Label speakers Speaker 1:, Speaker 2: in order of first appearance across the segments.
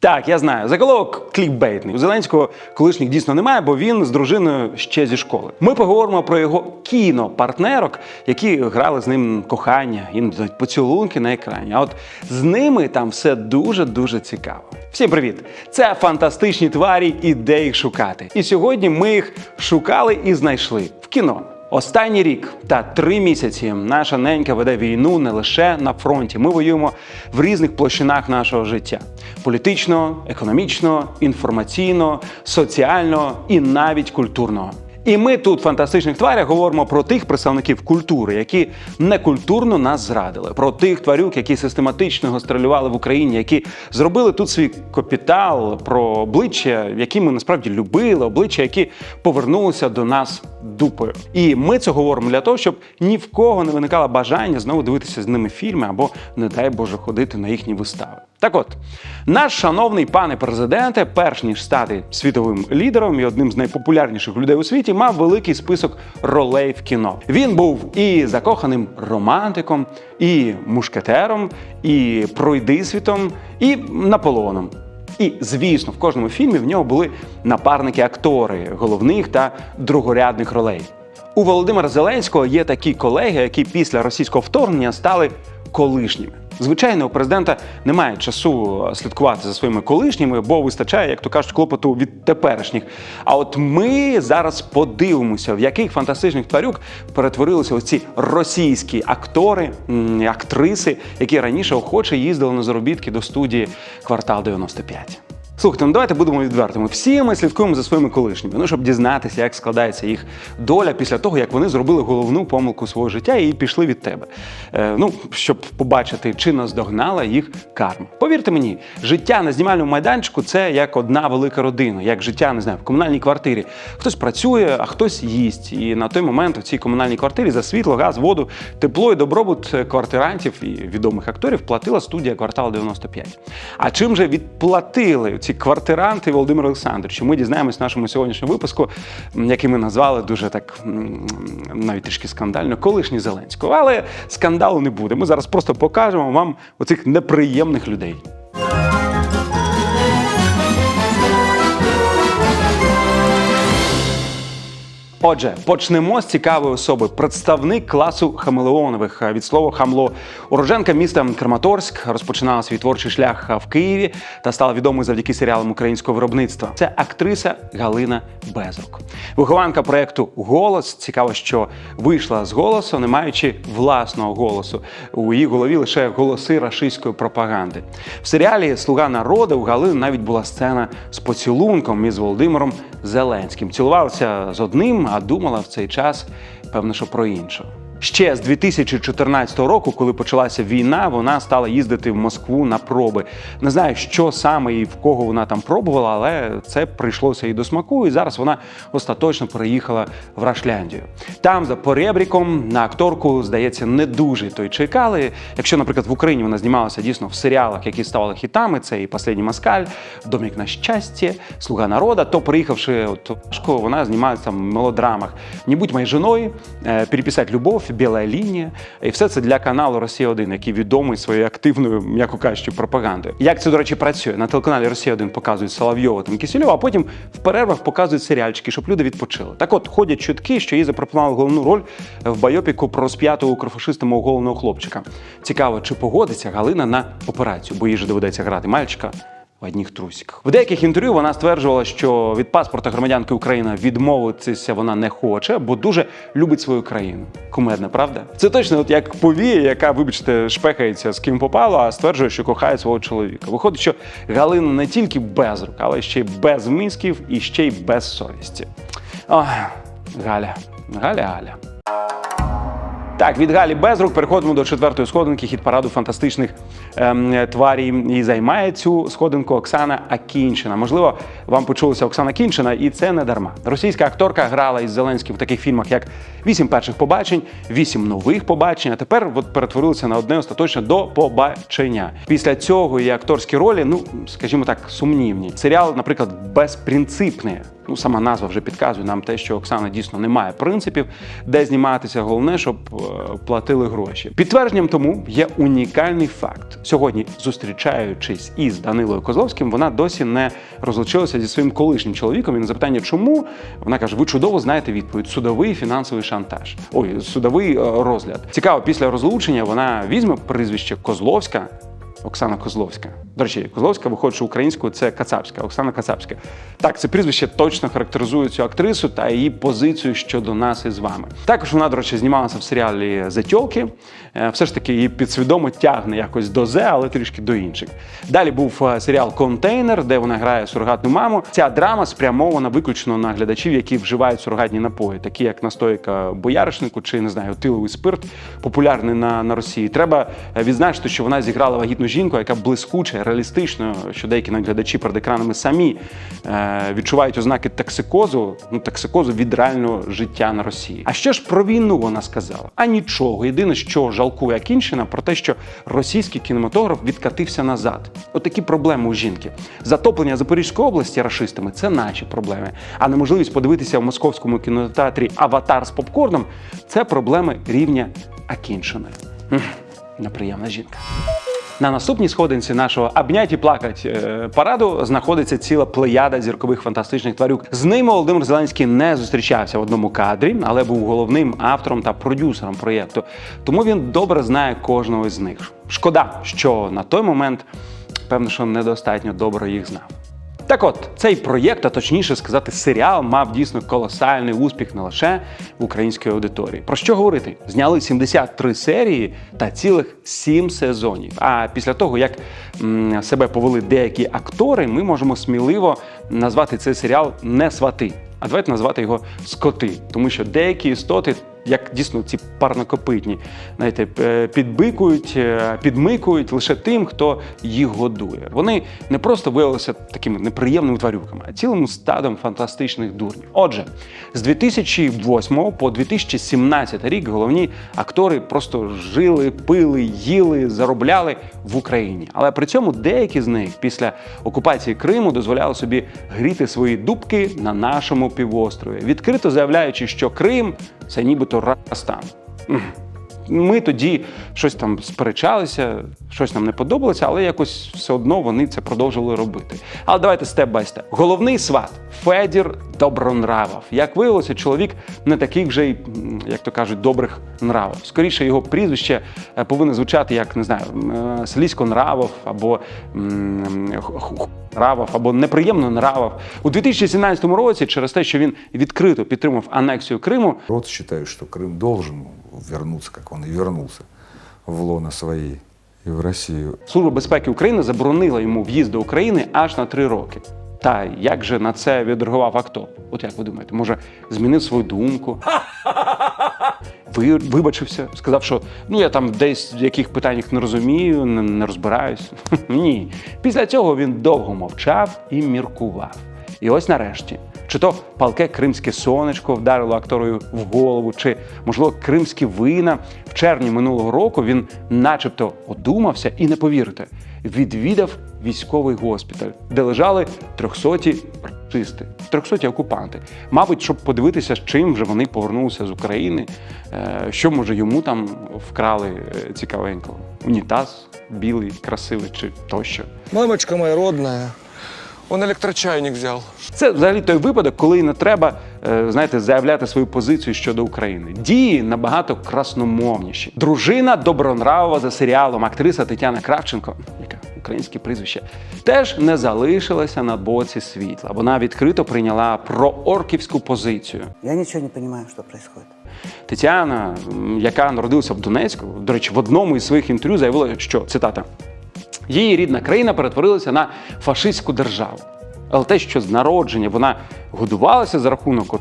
Speaker 1: Так, я знаю, заголовок клікбейтний. У Зеленського колишніх дійсно немає, бо він з дружиною ще зі школи. Ми поговоримо про його кінопартнерок, які грали з ним кохання, іноді поцілунки на екрані. А от з ними там все дуже дуже цікаво. Всім привіт! Це фантастичні тварі і де їх шукати. І сьогодні ми їх шукали і знайшли в кіно. Останній рік та три місяці наша ненька веде війну не лише на фронті. Ми воюємо в різних площинах нашого життя: політично, економічно, інформаційно, соціально і навіть культурно. І ми тут, в фантастичних тварях, говоримо про тих представників культури, які некультурно нас зрадили, про тих тварюк, які систематично гастролювали в Україні, які зробили тут свій капітал, про обличчя, які ми насправді любили, обличчя, які повернулися до нас дупою. І ми це говоримо для того, щоб ні в кого не виникало бажання знову дивитися з ними фільми або, не дай Боже, ходити на їхні вистави. Так от, наш шановний пане президенте, перш ніж стати світовим лідером і одним з найпопулярніших людей у світі, мав великий список ролей в кіно. Він був і закоханим романтиком, і мушкетером, і пройдисвітом, і Наполеоном. І, звісно, в кожному фільмі в нього були напарники-актори головних та другорядних ролей. У Володимира Зеленського є такі колеги, які після російського вторгнення стали колишніми. Звичайно, у президента немає часу слідкувати за своїми колишніми, бо вистачає, як то кажуть, клопоту від теперішніх. А от ми зараз подивимося, в яких фантастичних тварюк перетворилися ось ці російські актори, актриси, які раніше охоче їздили на заробітки до студії Квартал 95. Слухайте, ну давайте будемо відвертими. Всі ми слідкуємо за своїми колишніми, ну щоб дізнатися, як складається їх доля після того, як вони зробили головну помилку свого життя і пішли від тебе. Е, ну, щоб побачити, чи наздогнала їх карма. Повірте мені, життя на знімальному майданчику це як одна велика родина, як життя не знаю, в комунальній квартирі. Хтось працює, а хтось їсть. І на той момент у цій комунальній квартирі за світло, газ, воду, тепло і добробут квартирантів і відомих акторів платила студія квартал 95. А чим же відплатили ці квартиранти Володимиру Олександровичу? Ми дізнаємось в нашому сьогоднішньому випуску, який ми назвали дуже так навіть трішки скандально, колишній Зеленського. Але скандалу не буде. Ми зараз просто покажемо вам оцих неприємних людей. Отже, почнемо з цікавої особи. Представник класу хамелеонових від слова хамло. Уроженка міста Краматорськ розпочинала свій творчий шлях в Києві та стала відомою завдяки серіалам українського виробництва. Це актриса Галина Безрук. Вихованка проєкту Голос. Цікаво, що вийшла з голосу, не маючи власного голосу. У її голові лише голоси рашистської пропаганди. В серіалі Слуга народу у Галини навіть була сцена з поцілунком із Володимиром Зеленським. Цілувалася з одним, а думала в цей час, певно, що про іншого. Ще з 2014 року, коли почалася війна, вона стала їздити в Москву на проби. Не знаю, що саме і в кого вона там пробувала, але це прийшлося і до смаку. І зараз вона остаточно переїхала в Рашляндію. Там за поребріком на акторку, здається, не дуже то й чекали. Якщо, наприклад, в Україні вона знімалася дійсно в серіалах, які ставали хітами, це і «Последній москаль, Домік на щастя, Слуга народа, то приїхавши от вона знімалася там в мелодрамах. Не будь моєю жіною, е, переписати любов, біла лінія. І все це для каналу Росія 1 який відомий своєю активною, м'яко кажучи, пропагандою. Як це, до речі, працює? На телеканалі Росія 1 показують Соловйова там Кисельова, а потім в перервах показують серіальчики, щоб люди відпочили. Так от ходять чутки, що їй запропонували головну роль в байопіку про сп'ятого укрофашистами оголеного хлопчика. Цікаво, чи погодиться Галина на операцію, бо їй же доведеться грати мальчика в одних трусиках. В деяких інтерв'ю вона стверджувала, що від паспорта громадянки України відмовитися вона не хоче, бо дуже любить свою країну. Кумедна, правда? Це точно от як повія, яка, вибачте, шпехається з ким попало, а стверджує, що кохає свого чоловіка. Виходить, що Галина не тільки без рук, але ще й без мізків і ще й без совісті. Ох, Галя, Галя, Галя. Так, від Галі Безрук переходимо до четвертої сходинки хіт-параду фантастичних ем, тварій. І займає цю сходинку Оксана Акінчина. Можливо, вам почулася Оксана Кінчина, і це не дарма. Російська акторка грала із Зеленським в таких фільмах, як Вісім перших побачень, вісім нових побачень. А тепер от перетворилася на одне остаточне до побачення. Після цього її акторські ролі, ну скажімо так, сумнівні. Серіал, наприклад, безпринципний. Ну, сама назва вже підказує нам те, що Оксана дійсно не має принципів, де зніматися. Головне, щоб е, платили гроші. Підтвердженням тому є унікальний факт. Сьогодні, зустрічаючись із Данилою Козловським, вона досі не розлучилася зі своїм колишнім чоловіком. І на запитання, чому вона каже: ви чудово знаєте відповідь: судовий фінансовий шантаж. Ой, судовий е, розгляд. Цікаво, після розлучення вона візьме прізвище Козловська. Оксана Козловська. До речі, Козловська, виходить, українською це Кацапська, Оксана Кацапська. Так, це прізвище точно характеризує цю актрису та її позицію щодо нас із вами. Також вона, до речі, знімалася в серіалі Затьолки. Е, Все ж таки її підсвідомо тягне якось до Зе, але трішки до інших. Далі був е, серіал Контейнер, де вона грає сурогатну маму. Ця драма спрямована виключно на глядачів, які вживають сурогатні напої, такі як настойка бояришнику чи не знаю, тиловий спирт, популярний на, на Росії. Треба е, відзначити, що вона зіграла вагітну жінку, яка блискуче, реалістично, що деякі глядачі перед екранами самі е, відчувають ознаки токсикозу, ну токсикозу від реального життя на Росії. А що ж про війну вона сказала? А нічого. Єдине, що жалкує Акінщина, про те, що російський кінематограф відкатився назад. Отакі проблеми у жінки. Затоплення Запорізької області рашистами це наші проблеми. А неможливість подивитися в московському кінотеатрі Аватар з попкорном це проблеми рівня Акіншиної. М, Неприємна жінка. На наступній сходинці нашого «Обнять і плакать» е, параду знаходиться ціла плеяда зіркових фантастичних тварюк. З ними Володимир Зеленський не зустрічався в одному кадрі, але був головним автором та продюсером проєкту. Тому він добре знає кожного з них. Шкода, що на той момент певно, що недостатньо добре їх знав. Так от, цей проєкт, а точніше сказати, серіал мав дійсно колосальний успіх не лише в українській аудиторії. Про що говорити? Зняли 73 серії та цілих 7 сезонів. А після того, як себе повели деякі актори, ми можемо сміливо назвати цей серіал не свати. А давайте назвати його скоти, тому що деякі істоти, як дійсно ці парнокопитні, знаєте, е, підбикують, е, підмикують лише тим, хто їх годує. Вони не просто виявилися такими неприємними тварюками, а цілим стадом фантастичних дурнів. Отже, з 2008 по 2017 рік головні актори просто жили, пили, їли, заробляли в Україні. Але при цьому деякі з них після окупації Криму дозволяли собі гріти свої дубки на нашому півострові, відкрито заявляючи, що Крим це нібито Растан. Ми тоді щось там сперечалися, щось нам не подобалося, але якось все одно вони це продовжували робити. Але давайте степ бай степ. Головний сват Федір Добронравов. Як виявилося, чоловік не таких вже й, як то кажуть, добрих нравов. Скоріше його прізвище е, повинно звучати як не знаю, е, Нравов або Нравов, або неприємно Нравов. У 2017 році, через те, що він відкрито підтримав анексію Криму,
Speaker 2: Народ считает, что Крым должен вернуться, как он и вернулся, в лоно своей и в Россию.
Speaker 1: Служба безпеки України заборонила йому в'їзд до України аж на три роки. Та як же на це відреагував актор? От як ви думаєте, може змінив свою думку? Ви, вибачився, сказав, що ну я там десь в яких питаннях не розумію, не, не розбираюсь. Ні. Після цього він довго мовчав і міркував. І ось нарешті, чи то палке кримське сонечко вдарило акторою в голову, чи можливо кримські вина. В червні минулого року він, начебто, одумався і не повірите, відвідав військовий госпіталь, де лежали трьохсоті рашисти, трьохсоті окупанти. Мабуть, щоб подивитися, з чим вже вони повернулися з України, е, що може йому там вкрали е, цікавенького. Унітаз білий, красивий чи тощо.
Speaker 3: Мамочка моя родная, он электрочайник взял.
Speaker 1: Це взагалі той випадок, коли не треба, е, знаєте, заявляти свою позицію щодо України. Дії набагато красномовніші. Дружина Добронравова за серіалом, актриса Тетяна Кравченко, яка українське прізвище, теж не залишилася на боці світла. Вона відкрито прийняла проорківську позицію.
Speaker 4: Я ничего не понимаю, что происходит.
Speaker 1: Тетяна, яка народилася в Донецьку, до речі, в одному із своїх інтерв'ю заявила, що цитата: її рідна країна перетворилася на фашистську державу. Але те, що з народження вона годувалася за рахунок от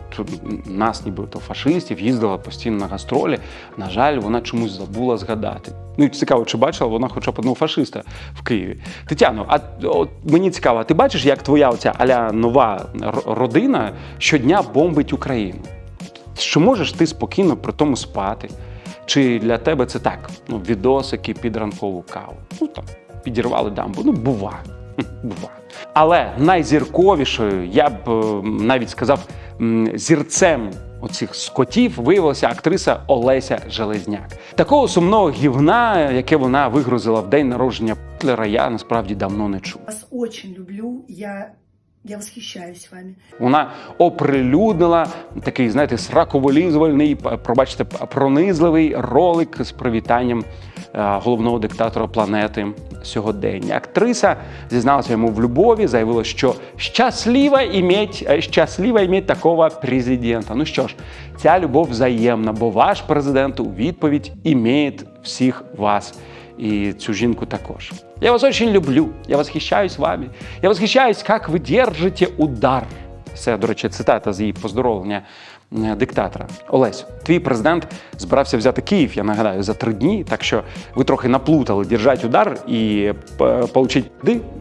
Speaker 1: нас, нібито фашистів, їздила постійно на гастролі. На жаль, вона чомусь забула згадати. Ну і цікаво, чи бачила вона хоча б одного фашиста в Києві. Тетяно, а от мені цікаво, ти бачиш, як твоя оця аля нова родина щодня бомбить Україну? Чи можеш ти спокійно при тому спати? Чи для тебе це так? Ну, відосики під ранкову каву? Ну там підірвали дамбу. Ну, бува. Бува. Але найзірковішою, я б е, навіть сказав, зірцем оцих скотів виявилася актриса Олеся Железняк. Такого сумного гівна, яке вона вигрузила в день народження Путлера, я насправді давно не чув.
Speaker 5: вас очень люблю. Я, я восхищаюсь вами.
Speaker 1: Вона оприлюднила такий, знаєте, сраковолізувальний, пробачте, пронизливий ролик з привітанням е, головного диктатора планети сьогодення. Актриса зізналася йому в любові, заявила, що щаслива іметь, е, щаслива іметь такого президента. Ну що ж, ця любов взаємна, бо ваш президент у відповідь імеє всіх вас и цю жінку також. Я вас очень люблю, я восхищаюсь вами. Я восхищаюсь, как вы держите удар. Це, до речі, цитата з її поздоровлення е, диктатора. Олесь, твій президент збирався взяти Київ, я нагадаю, за три дні. Так що ви трохи наплутали держать удар і е, получить.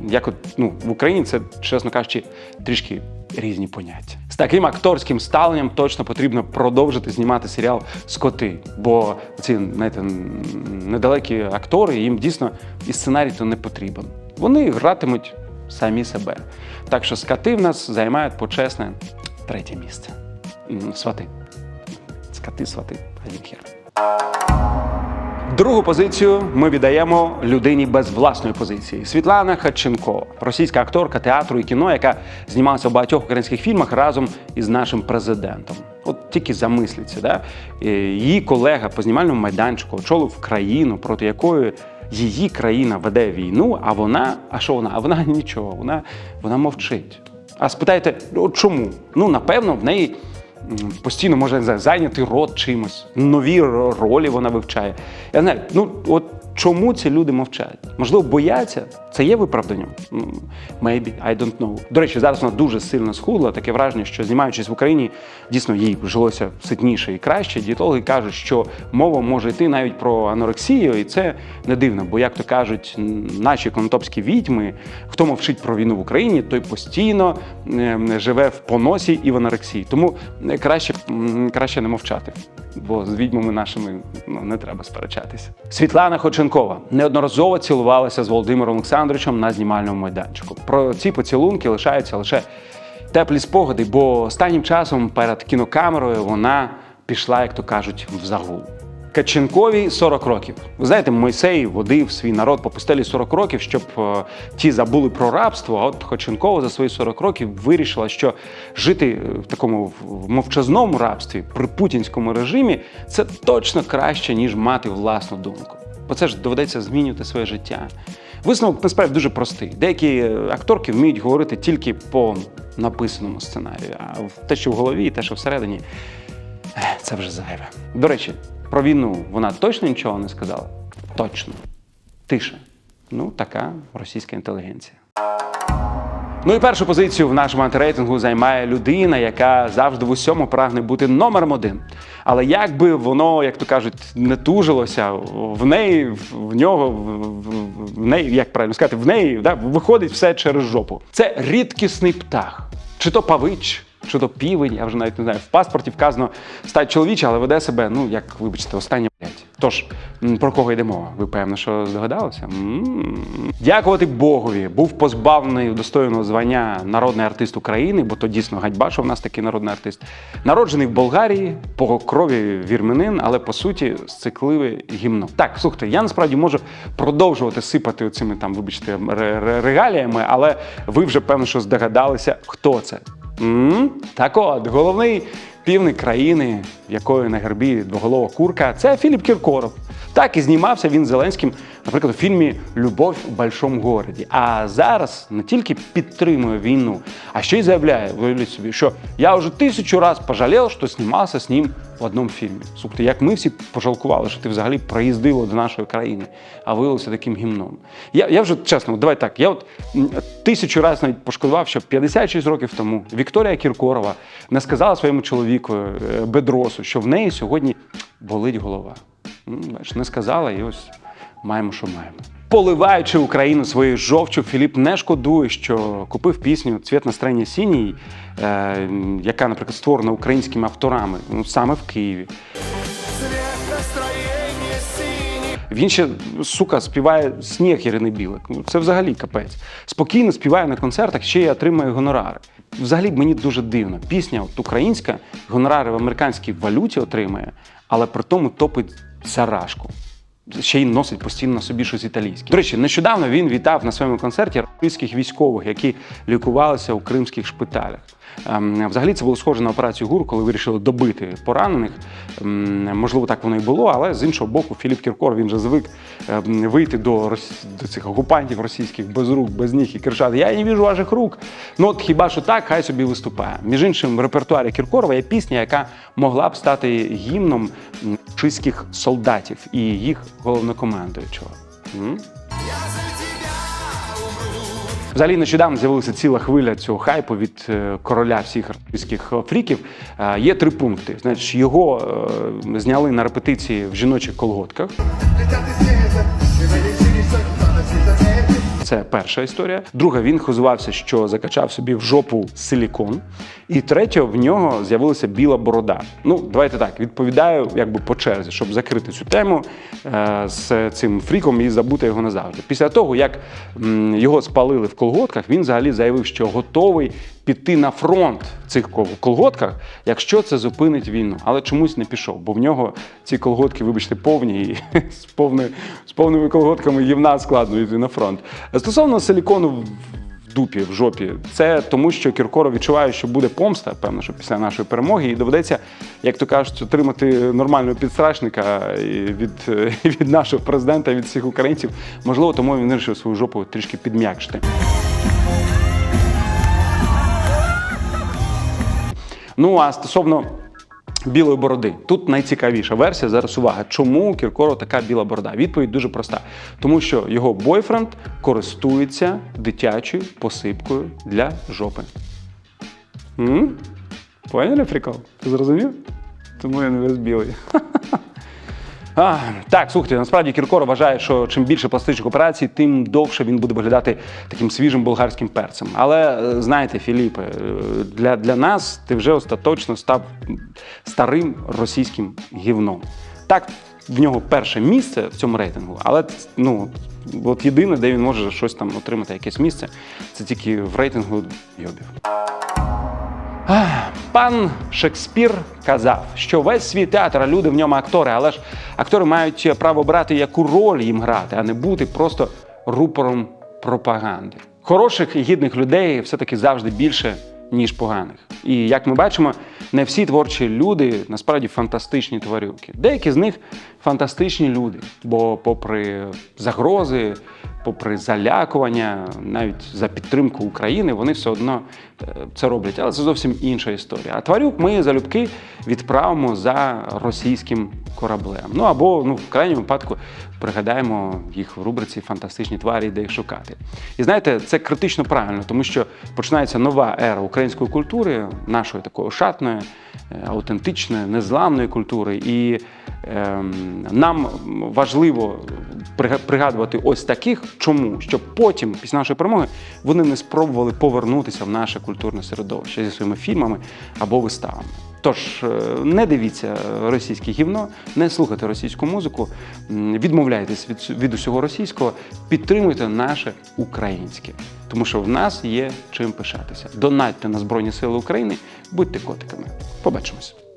Speaker 1: Як от, ну, в Україні це, чесно кажучи, трішки різні поняття. З таким акторським ставленням точно потрібно продовжити знімати серіал Скоти, бо ці знаєте, недалекі актори, їм дійсно і сценарій то не потрібен. Вони гратимуть самі себе. Так що скоти в нас займають почесне третє місце. Свати. Скоти, свати, один хер. Другу позицію ми віддаємо людині без власної позиції. Світлана Хатченкова, російська акторка театру і кіно, яка знімалася у багатьох українських фільмах разом із нашим президентом. От тільки замисліться, да? Е, її колега по знімальному майданчику очолив країну, проти якої її країна веде війну, а вона, а що вона? А вона нічого, вона, вона мовчить. А спитаєте, от чому? Ну, напевно, в неї постійно може зайняти рот чимось, нові ролі вона вивчає. Я знаю, ну от чому ці люди мовчать? Можливо, бояться? Це є виправданням? М, Maybe, I don't know. До речі, зараз вона дуже сильно схудла. Таке враження, що знімаючись в Україні, дійсно їй жилося ситніше і краще. Дієтологи кажуть, що мова може йти навіть про анорексію, і це не дивно, бо як то кажуть, наші конотопські відьми, хто мовчить про війну в Україні, той постійно е, живе в поносі і в анорексії. Тому е, краще, краще не мовчати. Бо з відьмами нашими ну, не треба сперечатися. Світлана Хоченкова неодноразово цілувалася з Володимиром Олександровичем на знімальному майданчику. Про ці поцілунки лишаються лише теплі спогади, бо останнім часом перед кінокамерою вона пішла, як то кажуть, в загул. Каченковій 40 років. Ви знаєте, Мойсей водив свій народ по пустелі 40 років, щоб е, ті забули про рабство. А от Хоченкова за свої 40 років вирішила, що жити е, в такому мовчазному рабстві при путінському режимі це точно краще, ніж мати власну думку. Бо це ж доведеться змінювати своє життя. Висновок насправді дуже простий. Деякі е, акторки вміють говорити тільки по написаному сценарію, а те, що в голові, і те, що всередині, Це вже зайве. До речі, про війну вона точно нічого не сказала? Точно. Тише. Ну, така російська інтелігенція. Ну і першу позицію в нашому антирейтингу займає людина, яка завжди в усьому прагне бути номером один. Але як би воно, як то кажуть, не тужилося, в неї, в- нього, в неї, як правильно сказати, в неї да, виходить все через жопу. Це рідкісний птах. Чи то павич, чи то півень, я вже навіть не знаю. В паспорті вказано стать чоловіча, але веде себе, ну як вибачте, остання блядь. Тож про кого йде мова? Ви певно, що здогадалися? М. Дякувати Богові, був позбавлений достойного звання народний артист України, бо то дійсно ганьба, що в нас такий народний артист. Народжений в Болгарії, по крові вірменин, але по суті сцикливе гімно. Так, слухайте, я насправді можу продовжувати сипати оцими там, вибачте, ре- ре- регаліями, але ви вже певно, що здогадалися, хто це. М Так от, головний півник країни, якої на гербі двоголова курка, це Філіп Кіркоров. Так і знімався він Зеленським, наприклад, у фільмі Любов у большому городі. А зараз не тільки підтримує війну, а ще й заявляє, виявіть собі, що я вже тисячу разів пожалів, що знімався з ним в одному фільмі. Слухайте, як ми всі пожалкували, що ти взагалі приїздила до нашої країни, а виявилося таким гімном. Я, я вже чесно, давай так. Я от тисячу разів навіть пошкодував, що 56 років тому Вікторія Кіркорова не сказала своєму чоловіку е, Бедросу, що в неї сьогодні болить голова. М, не сказала, і ось маємо, що маємо. Поливаючи Україну своєю жовчю, Філіп не шкодує, що купив пісню Цвіт настроєння синій, е, яка, наприклад, створена українськими авторами, ну саме в Києві. Він ще, сука, співає сніг Ірини Білик. Ну, це взагалі капець. Спокійно співає на концертах, ще й отримує гонорари. Взагалі мені дуже дивно. Пісня от українська, гонорари в американській валюті отримує, але при тому топить зарашку. Ще й носить постійно собі щось італійське. До речі, нещодавно він вітав на своєму концерті російських військових, які лікувалися у кримських шпиталях. Ем, Взагалі це було схоже на операцію ГУР, коли вирішили добити поранених. Ем, Можливо, так воно і було, але з іншого боку, Філіп Кіркор він же звик ем, вийти до, до цих окупантів російських без рук, без ніг і кричати: Я не віжу ваших рук. Ну от хіба що так, хай собі виступає. Між іншим, в репертуарі Кіркорова є пісня, яка могла б стати гімном м, фашистських солдатів і їх головнокомандуючого. М? Взагалі нещодавно з'явилася ціла хвиля цього хайпу від е, короля всіх російських фріків. Е, Є три пункти. Значить, його е, зняли на репетиції в жіночих колготках. Це перша історія. Друга, він хизувався, що закачав собі в жопу силікон. І третє, в нього з'явилася біла борода. Ну, давайте так, відповідаю якби по черзі, щоб закрити цю тему е, з цим фріком і забути його назавжди. Після того, як його спалили в колготках, він взагалі заявив, що готовий піти на фронт в цих колготках, якщо це зупинить війну. Але чомусь не пішов, бо в нього ці колготки, вибачте, повні і з, повними колготками гівна складно йти на фронт. Стосовно силікону дупі, в жопі, це тому, що Кіркоров відчуває, що буде помста, певно, що після нашої перемоги, і доведеться, як то кажуть, отримати нормального підстрачника від, від нашого президента, від всіх українців. Можливо, тому він вирішив свою жопу трішки підм'якшити. Ну а стосовно білої бороди, тут найцікавіша версія. Зараз увага. Чому у Кіркорова така біла борода? Відповідь дуже проста. Тому що його бойфренд користується дитячою посипкою для жопи. М? Поняли прикол? Ти зрозумів? Тому я не весь білий. А, так, слухайте, насправді Кіркоров вважає, що чим більше пластичних операцій, тим довше він буде виглядати таким свіжим болгарським перцем. Але е, знаєте, Філіпе, е, для, для нас ти вже остаточно став старим російським гівном. Так, в нього перше місце в цьому рейтингу, але ну, от єдине, де він може щось там отримати, якесь місце, це тільки в рейтингу йобів. Пан Шекспір казав, що весь свій театр, а люди в ньому актори, але ж актори мають право брати, яку роль їм грати, а не бути просто рупором пропаганди. Хороших і гідних людей все-таки завжди більше, ніж поганих. І як ми бачимо, не всі творчі люди насправді фантастичні тварюки. Деякі з них фантастичні люди, бо, попри загрози, попри залякування, навіть за підтримку України, вони все одно е, це роблять. Але це зовсім інша історія. А тварюк ми залюбки відправимо за російським кораблем. Ну або ну, в крайньому випадку пригадаємо їх в рубриці Фантастичні тварі, де їх шукати. І знаєте, це критично правильно, тому що починається нова ера української культури, нашої такої шатної, аутентичної, незламної культури. І ем, нам важливо прига- пригадувати ось таких. Чому? Щоб потім, після нашої перемоги, вони не спробували повернутися в наше культурне середовище зі своїми фільмами або виставами. Тож е, не дивіться російське гівно, не слухайте російську музику, відмовляйтесь від, від усього російського, підтримуйте наше українське, тому що в нас є чим пишатися. Донатьте на Збройні Сили України, будьте котиками. Побачимось.